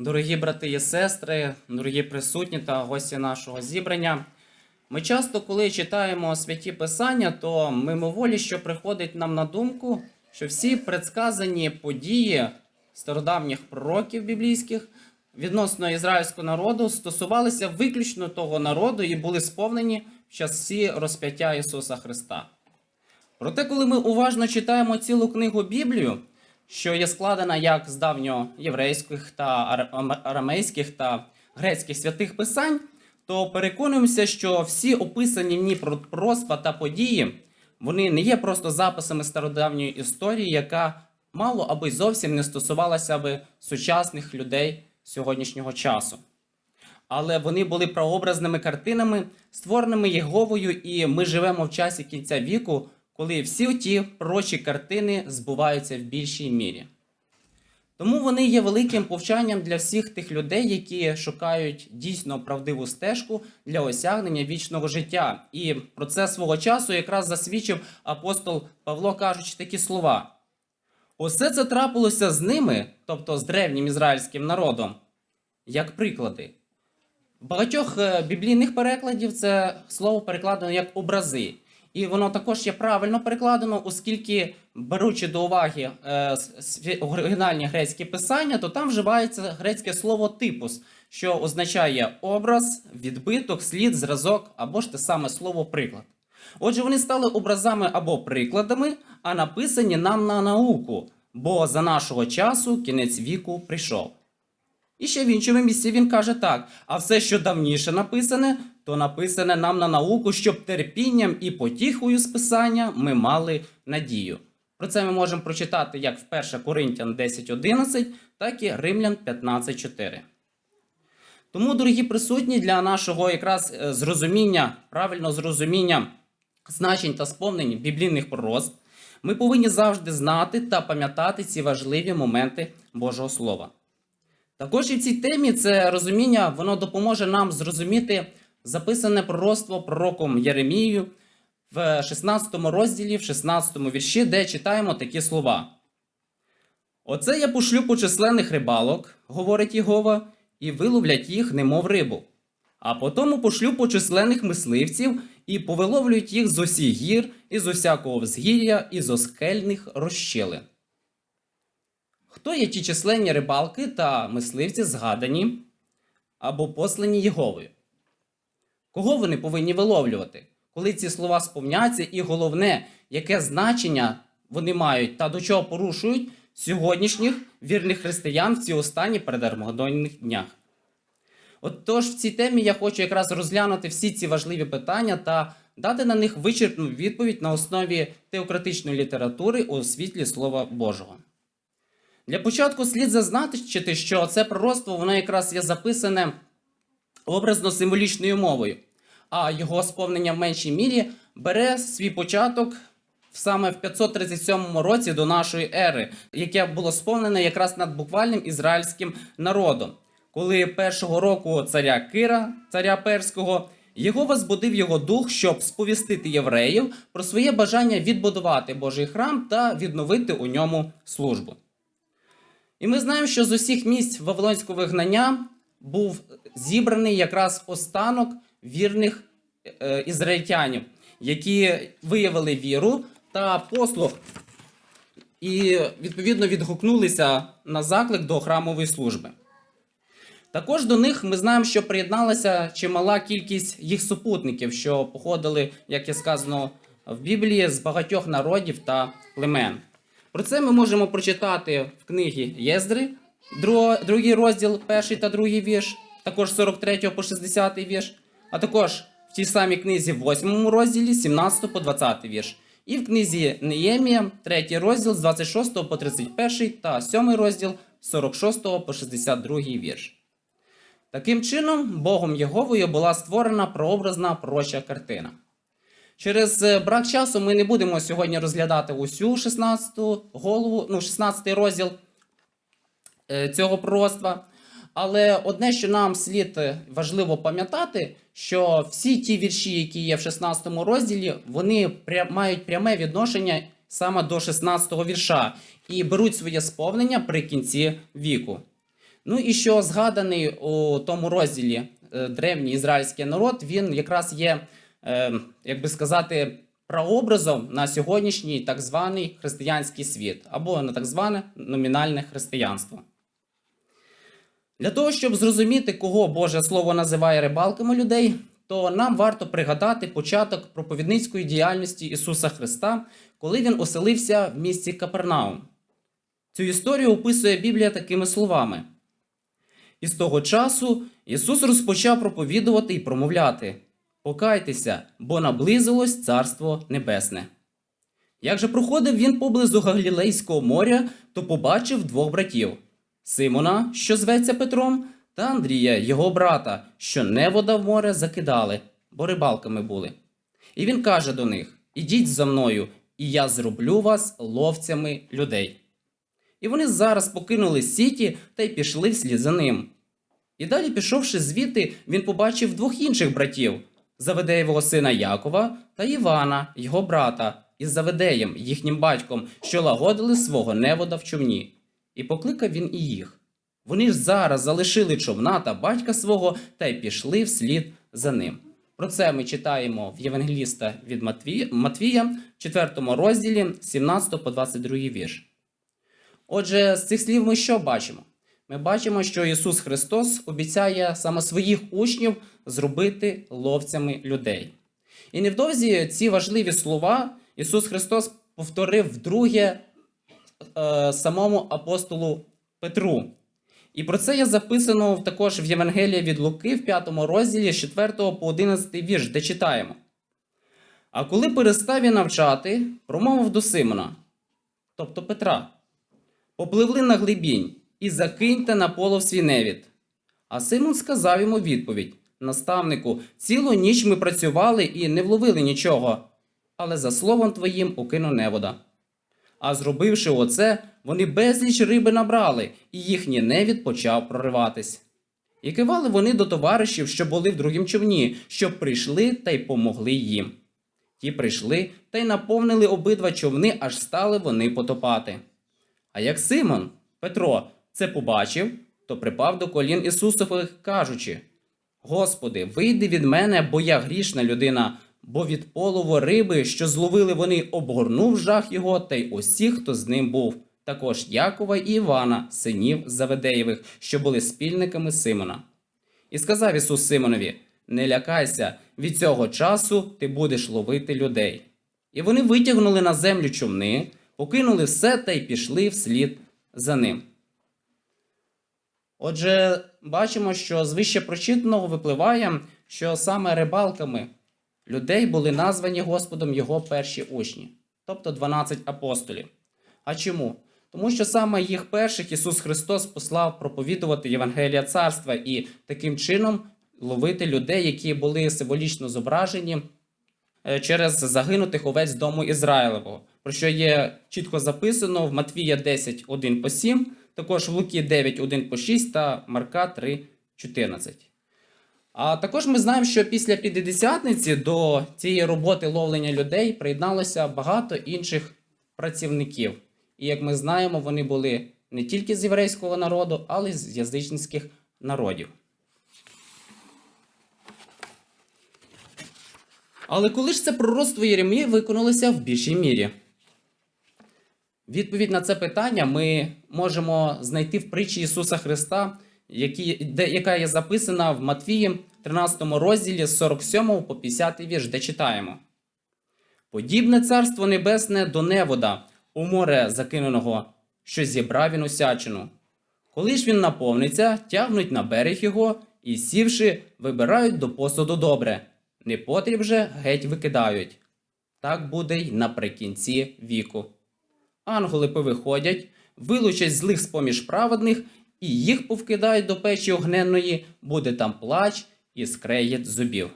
Дорогі брати і сестри, дорогі присутні та гості нашого зібрання. Ми часто, коли читаємо святі писання, то мимоволі, що приходить нам на думку, що всі предсказані події стародавніх пророків біблійських відносно ізраїльського народу стосувалися виключно того народу і були сповнені в часі розп'яття Ісуса Христа. Проте, коли ми уважно читаємо цілу книгу Біблію, що є складена як з давньоєврейських та ар- арамейських та грецьких святих писань, то переконуємося, що всі описані в ній пророцтва та події вони не є просто записами стародавньої історії, яка мало або й зовсім не стосувалася би сучасних людей сьогоднішнього часу. Але вони були прообразними картинами, створеними Єговою, і ми живемо в часі кінця віку, коли всі ті пророчі картини збуваються в більшій мірі. Тому вони є великим повчанням для всіх тих людей, які шукають дійсно правдиву стежку для осягнення вічного життя. І про це свого часу якраз засвідчив апостол Павло, кажучи такі слова: Усе це трапилося з ними, тобто з древнім ізраїльським народом, як приклади. В багатьох е, біблійних перекладів це слово перекладено як образи. І воно також є правильно перекладено, оскільки, беручи до уваги е, оригінальні грецькі писання, то там вживається грецьке слово типус, що означає образ, відбиток, слід, зразок або ж те саме слово приклад. Отже, вони стали образами або прикладами, а написані нам на науку, бо за нашого часу кінець віку прийшов. І ще в іншому місці він каже так: а все, що давніше написане, то написане нам на науку, щоб терпінням і потіхою з писання ми мали надію. Про це ми можемо прочитати як в 1 Коринтян 10.11, так і Римлян 15.4. Тому, дорогі присутні, для нашого якраз е, зрозуміння, правильного зрозуміння значень та сповнень біблійних пророцтв, ми повинні завжди знати та пам'ятати ці важливі моменти Божого Слова. Також і в цій темі це розуміння воно допоможе нам зрозуміти записане пророцтво пророком Єремією в 16 розділі, в 16 вірші, де читаємо такі слова. Оце я пошлю по численних рибалок, говорить Єгова, і виловлять їх, немов рибу. А потому пошлю по численних мисливців і повиловлюють їх з усіх гір, і з усякого взгір'я, і з оскельних розщелин. Хто є ті численні рибалки та мисливці згадані або послані Єговою? Кого вони повинні виловлювати? Коли ці слова сповняться, і головне, яке значення вони мають та до чого порушують сьогоднішніх вірних християн в ці останні передармагодонних днях? От тож в цій темі я хочу якраз розглянути всі ці важливі питання та дати на них вичерпну відповідь на основі теократичної літератури у світлі Слова Божого. Для початку слід зазначити, що це пророцтво воно якраз є записане образно-символічною мовою, а його сповнення в меншій мірі бере свій початок саме в 537 році до нашої ери, яке було сповнене якраз над буквальним ізраїльським народом, коли першого року царя Кира, царя Перського, Єгова збудив його дух, щоб сповістити євреїв про своє бажання відбудувати Божий храм та відновити у ньому службу. І ми знаємо, що з усіх місць Вавилонського вигнання був зібраний якраз останок вірних е, ізраїльтянів, які виявили віру та послуг і відповідно відгукнулися на заклик до храмової служби. Також до них ми знаємо, що приєдналася чимала кількість їх супутників, що походили, як є сказано в Біблії, з багатьох народів та племен. Про це ми можемо прочитати в книгі Єздри, другий розділ, перший та другий вірш, також 43 по 60 вірш, а також в тій самій книзі, в 8 розділі, 17 по 20 вірш. І в книзі Неємія, 3 розділ з 26 по 31 та 7 розділ з 46 по 62 вірш. Таким чином, Богом Єговою була створена прообразна пророча картина. Через е, брак часу ми не будемо сьогодні розглядати усю 16 голову, ну, 16 розділ е, цього пророцтва. Але одне, що нам слід е, важливо пам'ятати, що всі ті вірші, які є в 16 розділі, вони мають пряме відношення саме до 16 вірша і беруть своє сповнення при кінці віку. Ну і що згаданий у тому розділі е, древній ізраїльський народ, він якраз є, е, як би сказати, прообразом на сьогоднішній так званий християнський світ або на так зване номінальне християнство. Для того, щоб зрозуміти, кого Боже Слово називає рибалками людей, то нам варто пригадати початок проповідницької діяльності Ісуса Христа, коли Він оселився в місті Капернаум. Цю історію описує Біблія такими словами. І з того часу Ісус розпочав проповідувати і промовляти: Покайтеся, бо наблизилось Царство Небесне. Як же проходив він поблизу Галілейського моря, то побачив двох братів Симона, що зветься Петром, та Андрія, його брата, що невода в море закидали, бо рибалками були. І він каже до них: Ідіть за мною, і я зроблю вас ловцями людей. І вони зараз покинули сіті та й пішли вслід за ним. І далі, пішовши звідти, він побачив двох інших братів Заведеєвого сина Якова та Івана, його брата, із Заведеєм, їхнім батьком, що лагодили свого невода в човні. І покликав він і їх. Вони ж зараз залишили човна та батька свого та й пішли вслід за ним. Про це ми читаємо в Євангеліста від Матвія, Матвія, 4 розділі, 17 по 22 вірш. Отже, з цих слів ми що бачимо? Ми бачимо, що Ісус Христос обіцяє саме своїх учнів зробити ловцями людей. І невдовзі ці важливі слова Ісус Христос повторив вдруге е, самому апостолу Петру. І про це є записано також в Євангелії від Луки в 5 розділі з 4 по 11 вірш, де читаємо. А коли перестав він навчати, промовив до Симона, тобто Петра, попливли на глибінь і закиньте на полов свій невід. А Симон сказав йому відповідь: Наставнику, цілу ніч ми працювали і не вловили нічого, але за словом твоїм укину невода. А зробивши оце, вони безліч риби набрали, і їхній невід почав прориватись. І кивали вони до товаришів, що були в другім човні, щоб прийшли та й помогли їм. Ті прийшли та й наповнили обидва човни, аж стали вони потопати. А як Симон, Петро, це побачив, то припав до колін Ісусових, кажучи: Господи, вийди від мене, бо я грішна людина, бо від полову риби, що зловили вони, обгорнув жах його, та й усіх, хто з ним був, також Якова і Івана, синів Заведеєвих, що були спільниками Симона. І сказав Ісус Симонові: Не лякайся, від цього часу ти будеш ловити людей. І вони витягнули на землю човни, покинули все та й пішли вслід за ним. Отже, бачимо, що з вище прочитаного випливає, що саме рибалками людей були названі Господом його перші учні, тобто 12 апостолів. А чому? Тому що саме їх перших Ісус Христос послав проповідувати Євангелія Царства і таким чином ловити людей, які були символічно зображені е, через загинутих овець дому Ізраїлевого, про що є чітко записано в Матвія 10, 1 по 7, також в Луки 9, 1 по 6 та Марка 3, 14. А також ми знаємо, що після П'ятидесятниці до цієї роботи ловлення людей приєдналося багато інших працівників. І як ми знаємо, вони були не тільки з єврейського народу, але й з язичницьких народів. Але коли ж це пророцтво Єремії виконалося в більшій мірі? Відповідь на це питання ми можемо знайти в притчі Ісуса Христа, які, де, яка є записана в Матвії 13 розділі з 47 по 50 вірш, де читаємо. Подібне царство небесне до невода, у море закиненого, що зібрав він усячину. Коли ж він наповниться, тягнуть на берег його і, сівши, вибирають до посуду добре, непотріб же геть викидають. Так буде й наприкінці віку. Ангели повиходять, вилучать злих з-поміж праведних, і їх повкидають до печі огненної, буде там плач і скреєт зубів.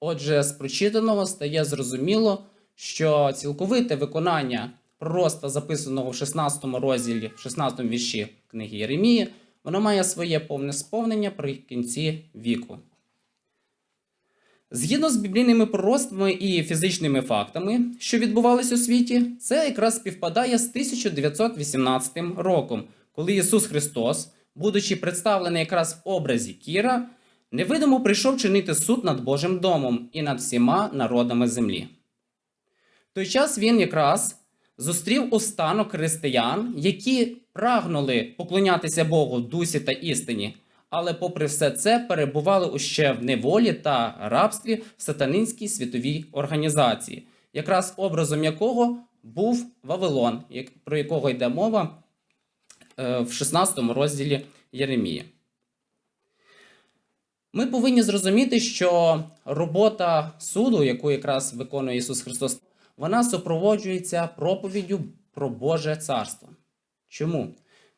Отже, з прочитаного стає зрозуміло, що цілковите виконання пророцтва, записаного в 16 розділі, в 16 вірші книги Єремії, воно має своє повне сповнення при кінці віку. Згідно з біблійними пророцтвами і фізичними фактами, що відбувалися у світі, це якраз співпадає з 1918 роком, коли Ісус Христос, будучи представлений якраз в образі Кіра, невидимо прийшов чинити суд над Божим домом і над всіма народами землі. В той час він якраз зустрів останок християн, які прагнули поклонятися Богу в дусі та істині, але, попри все це, перебували уще в неволі та рабстві в сатанинській світовій організації, якраз образом якого був Вавилон, про якого йде мова в 16 розділі Єремії. Ми повинні зрозуміти, що робота суду, яку якраз виконує Ісус Христос, вона супроводжується проповіддю про Боже царство. Чому?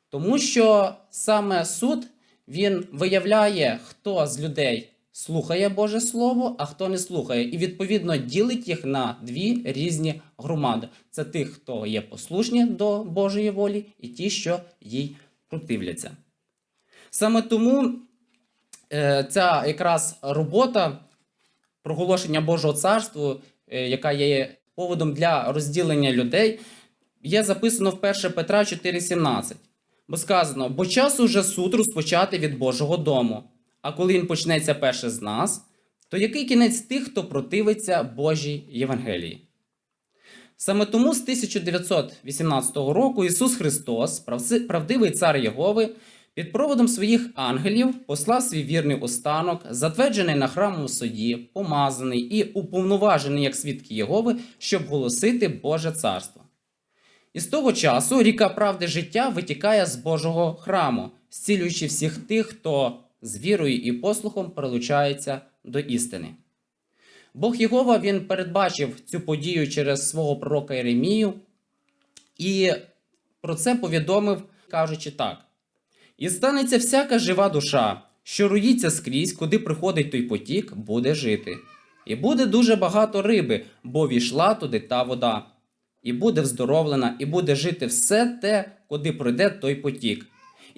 Тому що саме суд він виявляє, хто з людей слухає Боже Слово, а хто не слухає, і відповідно ділить їх на дві різні громади: це тих, хто є послушні до Божої волі, і ті, що їй противляться. Саме тому е, ця якраз робота проголошення Божого царства, е, яка є поводом для розділення людей, є записано в 1 Петра 4,17. Бо сказано: бо час уже суд розпочати від Божого дому. А коли він почнеться перше з нас, то який кінець тих, хто противиться Божій Євангелії? Саме тому з 1918 року Ісус Христос, правдивий цар Єгови, під проводом своїх ангелів послав свій вірний останок, затверджений на храмовому суді, помазаний і уповноважений як свідки Єгови, щоб голосити Боже царство. І з того часу ріка правди життя витікає з Божого храму, зцілюючи всіх тих, хто з вірою і послухом прилучається до істини. Бог Єгова він передбачив цю подію через свого пророка Єремію і про це повідомив, кажучи так: І станеться всяка жива душа, що руїться скрізь, куди приходить той потік, буде жити. І буде дуже багато риби, бо війшла туди та вода. І буде вздоровлена, і буде жити все те, куди пройде той потік.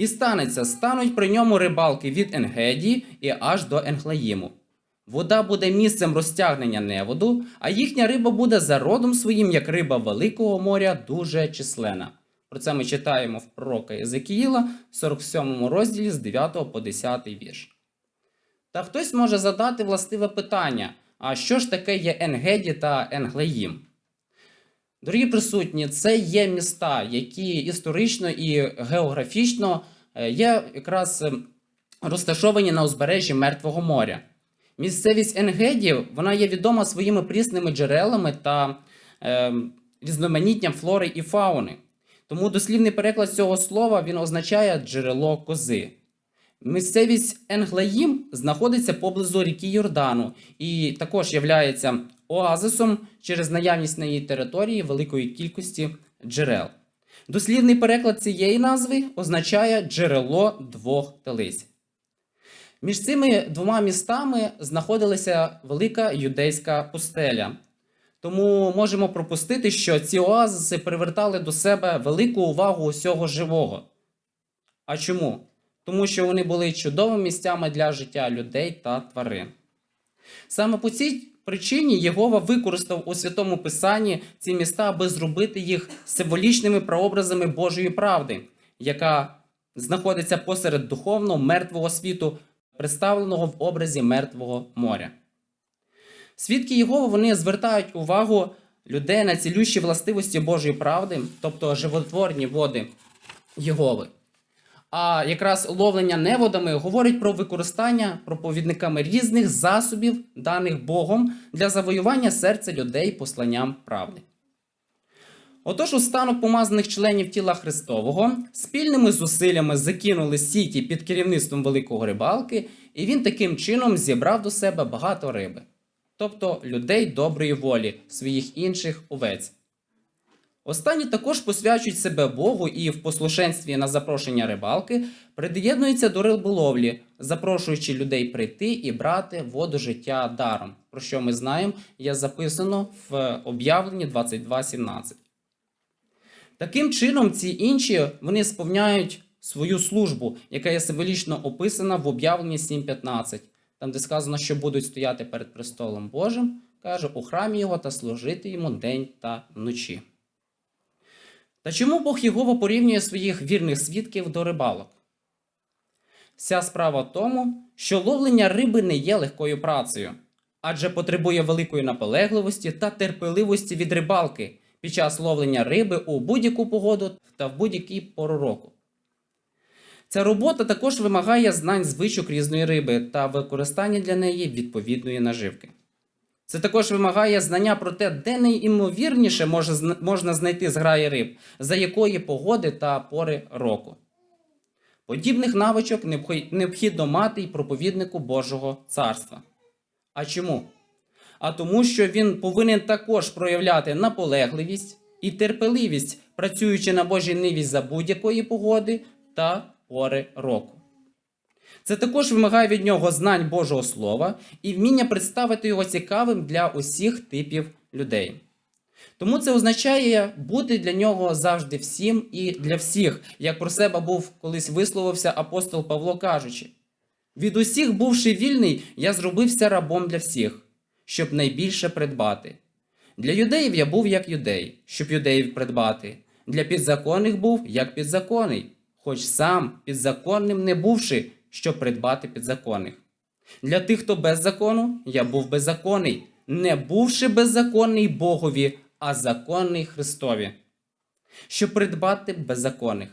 І станеться, стануть при ньому рибалки від Енгеді і аж до Енглаїму. Вода буде місцем розтягнення неводу, а їхня риба буде за родом своїм, як риба Великого моря, дуже численна. Про це ми читаємо в пророка Єзекіїла, 47 розділі з 9 по 10 вірш. Та хтось може задати властиве питання: а що ж таке є Енгеді та Енглеїм? Дорогі присутні, це є міста, які історично і географічно е, є якраз е, розташовані на узбережжі Мертвого моря. Місцевість Енгедів вона є відома своїми прісними джерелами та е, різноманіттям флори і фауни. Тому дослівний переклад цього слова він означає джерело кози. Місцевість Енглаїм знаходиться поблизу ріки Йордану і також є оазисом через наявність на її території великої кількості джерел. Дослівний переклад цієї назви означає джерело двох телиць. Між цими двома містами знаходилася велика юдейська пустеля. Тому можемо пропустити, що ці оазиси привертали до себе велику увагу усього живого. А чому? Тому що вони були чудовими місцями для життя людей та тварин. Саме по цій причині Єгова використав у святому Писанні ці міста, аби зробити їх символічними прообразами Божої правди, яка знаходиться посеред духовно мертвого світу, представленого в образі мертвого моря. Свідки Єгова вони звертають увагу людей на цілющі властивості Божої правди, тобто животворні води Єгови. А якраз ловлення неводами говорить про використання проповідниками різних засобів, даних Богом для завоювання серця людей посланням правди. Отож, останок помазаних членів тіла Христового спільними зусиллями закинули сіті під керівництвом великого рибалки, і він таким чином зібрав до себе багато риби, тобто людей доброї волі, своїх інших овець. Останні також посвячують себе Богу і в послушенстві на запрошення рибалки приєднуються до риболовлі, запрошуючи людей прийти і брати воду життя даром, про що ми знаємо, є записано в об'явленні 22.17. Таким чином, ці інші вони сповняють свою службу, яка є символічно описана в об'явленні 7.15, там де сказано, що будуть стояти перед престолом Божим, каже, у храмі його та служити йому день та вночі. Та чому Бог Єгова порівнює своїх вірних свідків до рибалок? Вся справа в тому, що ловлення риби не є легкою працею, адже потребує великої наполегливості та терпеливості від рибалки під час ловлення риби у будь-яку погоду та в будь-який пору року. Ця робота також вимагає знань звичок різної риби та використання для неї відповідної наживки. Це також вимагає знання про те, де найімовірніше можна знайти зграї риб, за якої погоди та пори року. Подібних навичок необхідно мати й проповіднику Божого царства. А чому? А тому, що він повинен також проявляти наполегливість і терпеливість, працюючи на Божій ниві за будь-якої погоди та пори року. Це також вимагає від нього знань Божого Слова і вміння представити його цікавим для усіх типів людей. Тому це означає бути для нього завжди всім і для всіх, як про себе був колись висловився апостол Павло кажучи: від усіх, бувши вільний, я зробився рабом для всіх, щоб найбільше придбати. Для юдеїв я був як юдей, щоб юдеїв придбати. Для підзаконних був як підзаконний, хоч сам підзаконним не бувши, щоб придбати підзаконних. Для тих, хто без закону, я був беззаконний, не бувши беззаконний Богові, а законний Христові, щоб придбати беззаконних.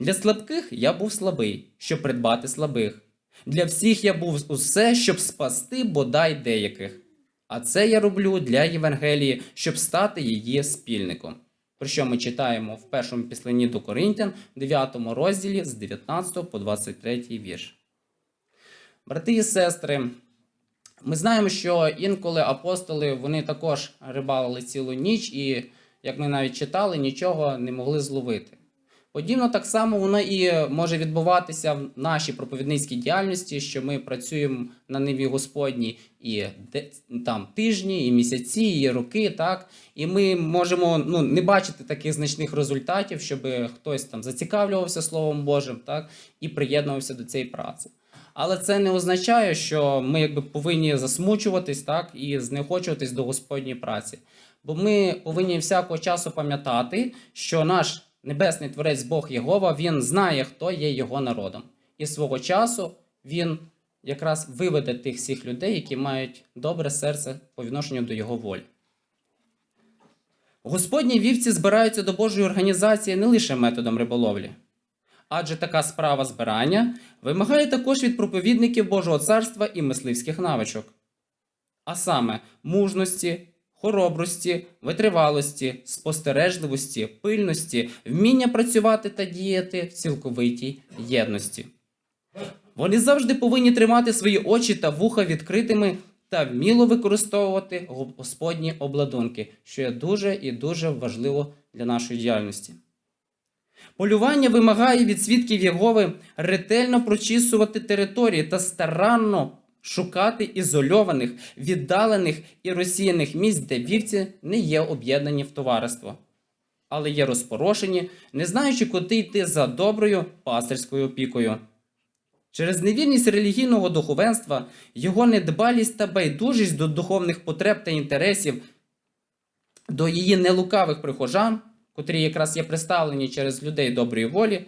Для слабких я був слабий, щоб придбати слабих. Для всіх я був усе, щоб спасти бодай деяких. А це я роблю для Євангелії, щоб стати її спільником. Про що ми читаємо в першому післанні до Коринтян, 9 розділі з 19 по 23 вірш. Брати і сестри, ми знаємо, що інколи апостоли вони також рибалили цілу ніч, і, як ми навіть читали, нічого не могли зловити. Подібно так само воно і може відбуватися в нашій проповідницькій діяльності, що ми працюємо на ниві Господній і там тижні, і місяці, і роки, так і ми можемо ну, не бачити таких значних результатів, щоб хтось там зацікавлювався Словом Божим, так і приєднувався до цієї праці. Але це не означає, що ми якби повинні засмучуватись так і знеохочуватись до Господньої праці. Бо ми повинні всякого часу пам'ятати, що наш небесний творець Бог Єгова, він знає, хто є його народом. І свого часу він якраз виведе тих всіх людей, які мають добре серце по відношенню до його волі. Господні вівці збираються до Божої організації не лише методом риболовлі. Адже така справа збирання вимагає також від проповідників Божого царства і мисливських навичок. А саме мужності, хоробрості, витривалості, спостережливості, пильності, вміння працювати та діяти в цілковитій єдності. Вони завжди повинні тримати свої очі та вуха відкритими та вміло використовувати Господні обладунки, що є дуже і дуже важливо для нашої діяльності. Полювання вимагає від свідків Єгови ретельно прочісувати території та старанно шукати ізольованих, віддалених і розсіяних місць, де вівці не є об'єднані в товариство, але є розпорошені, не знаючи, куди йти за доброю пастирською опікою. Через невірність релігійного духовенства, його недбалість та байдужість до духовних потреб та інтересів, до її нелукавих прихожан, котрі якраз є представлені через людей доброї волі,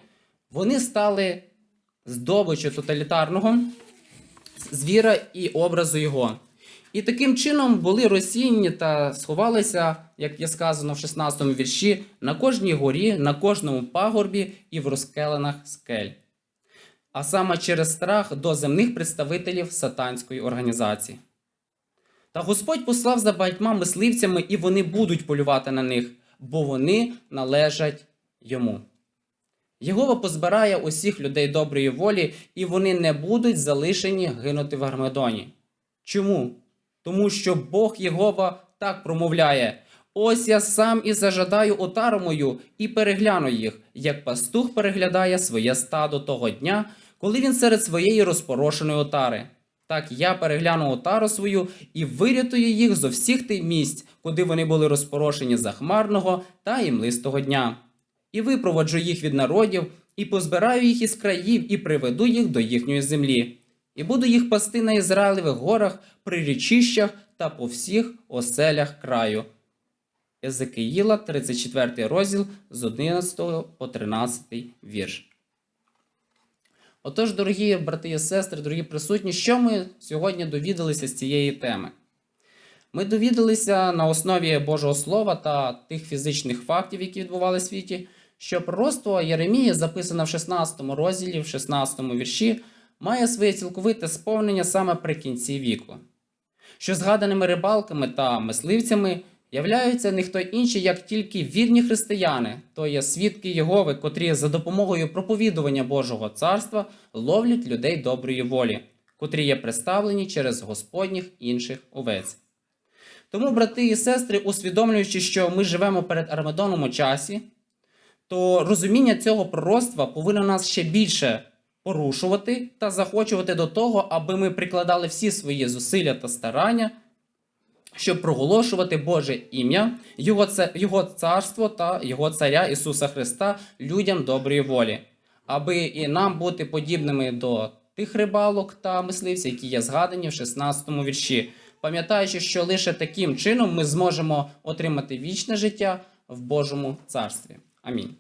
вони стали здобиччю тоталітарного звіра і образу його. І таким чином були розсіяні та сховалися, як є сказано в 16 му вірші, на кожній горі, на кожному пагорбі і в розкеленах скель. А саме через страх до земних представителів сатанської організації. Та Господь послав за багатьма мисливцями, і вони будуть полювати на них, бо вони належать йому. Єгова позбирає усіх людей доброї волі, і вони не будуть залишені гинути в Армедоні. Чому? Тому що Бог Єгова так промовляє: Ось я сам і зажадаю отару мою і перегляну їх, як пастух переглядає своє стадо того дня, коли він серед своєї розпорошеної отари. Так я перегляну отару свою і вирятую їх зо всіх тих місць, куди вони були розпорошені за хмарного та імлистого дня. І випроводжу їх від народів, і позбираю їх із країв, і приведу їх до їхньої землі. І буду їх пасти на Ізраїлевих горах, при річищах та по всіх оселях краю. Езекиїла, 34 розділ з 11 по 13 вірш. Отож, дорогі брати і сестри, дорогі присутні, що ми сьогодні довідалися з цієї теми? Ми довідалися на основі Божого Слова та тих фізичних фактів, які відбувалися в світі, що пророцтво Єремії, записане в 16 розділі, в 16 вірші, має своє цілковите сповнення саме при кінці віку. Що згаданими рибалками та мисливцями являються ніхто інші, як тільки вірні християни, то є свідки Єгови, котрі за допомогою проповідування Божого царства ловлять людей доброї волі, котрі є представлені через Господніх інших овець. Тому, брати і сестри, усвідомлюючи, що ми живемо перед Армедоном у часі, то розуміння цього пророцтва повинно нас ще більше порушувати та захочувати до того, аби ми прикладали всі свої зусилля та старання, щоб проголошувати Боже ім'я, Його, Його царство та Його Царя Ісуса Христа людям доброї волі, аби і нам бути подібними до тих рибалок та мисливців, які є згадані в 16 вірші, пам'ятаючи, що лише таким чином ми зможемо отримати вічне життя в Божому царстві. Амінь.